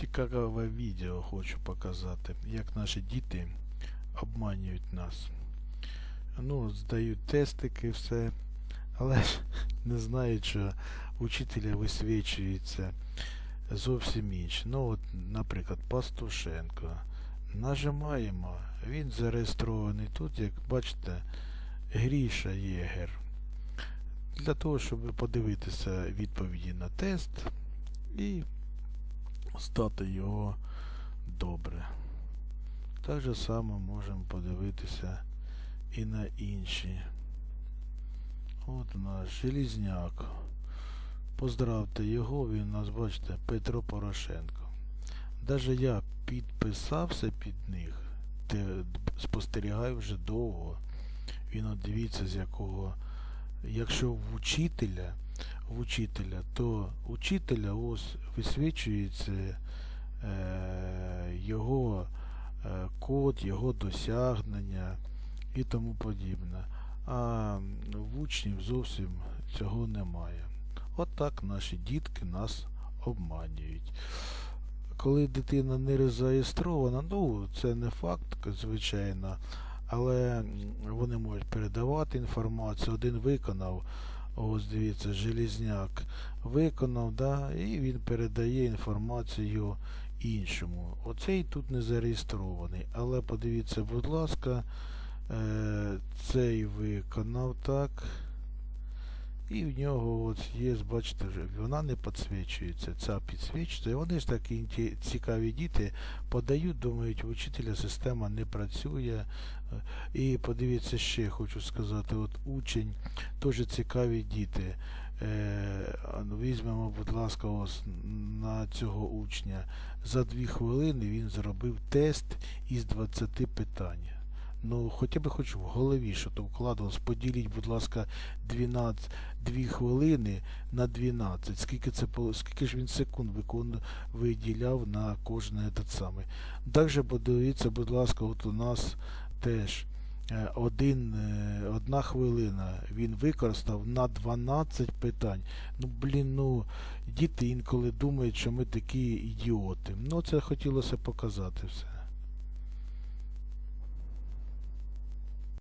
цікаве відео хочу показати, як наші діти обманюють нас. Ну, здають тестики, все, але ж не знають, що учителя висвічується зовсім інше. Ну, от, наприклад, Пастушенко. Нажимаємо, він зареєстрований тут, як бачите, Гріша Єгер. Для того, щоб подивитися відповіді на тест і здати його добре. Так же само можемо подивитися і на інші. От у нас Желізняк. Поздравте його, він у нас, бачите, Петро Порошенко. Даже я підписався під них, спостерігаю вже довго. Він от дивіться з якого. Якщо в учителя, в учителя, то учителя ось висвічується е, його е, код, його досягнення і тому подібне. А в учнів зовсім цього немає. От так наші дітки нас обманюють. Коли дитина не зареєстрована, ну це не факт, звичайно, але вони можуть передавати інформацію. Один виконав, ось дивіться, Желізняк виконав, да, і він передає інформацію іншому. Оцей тут не зареєстрований. Але подивіться, будь ласка, е, цей виконав так. І в нього от є, бачите, вже вона не підсвічується, ця підсвічується. І вони ж такі цікаві діти подають, думають, у вчителя система не працює. Е, І подивіться ще, хочу сказати, от учень, теж цікаві діти. Е, ну, візьмемо, будь ласка, ось на цього учня. За дві хвилини він зробив тест із 20 питань. Ну, хоча б хоч в голові, що то вкладалось. Поділіть, будь ласка, 12, 2 хвилини на 12. Скільки це скільки ж він секунд викон, виділяв на кожне те саме. Далі подивіться, будь ласка, от у нас теж е, один, е, одна хвилина він використав на 12 питань. Ну, блін, ну, діти інколи думають, що ми такі ідіоти. Ну, це хотілося показати все.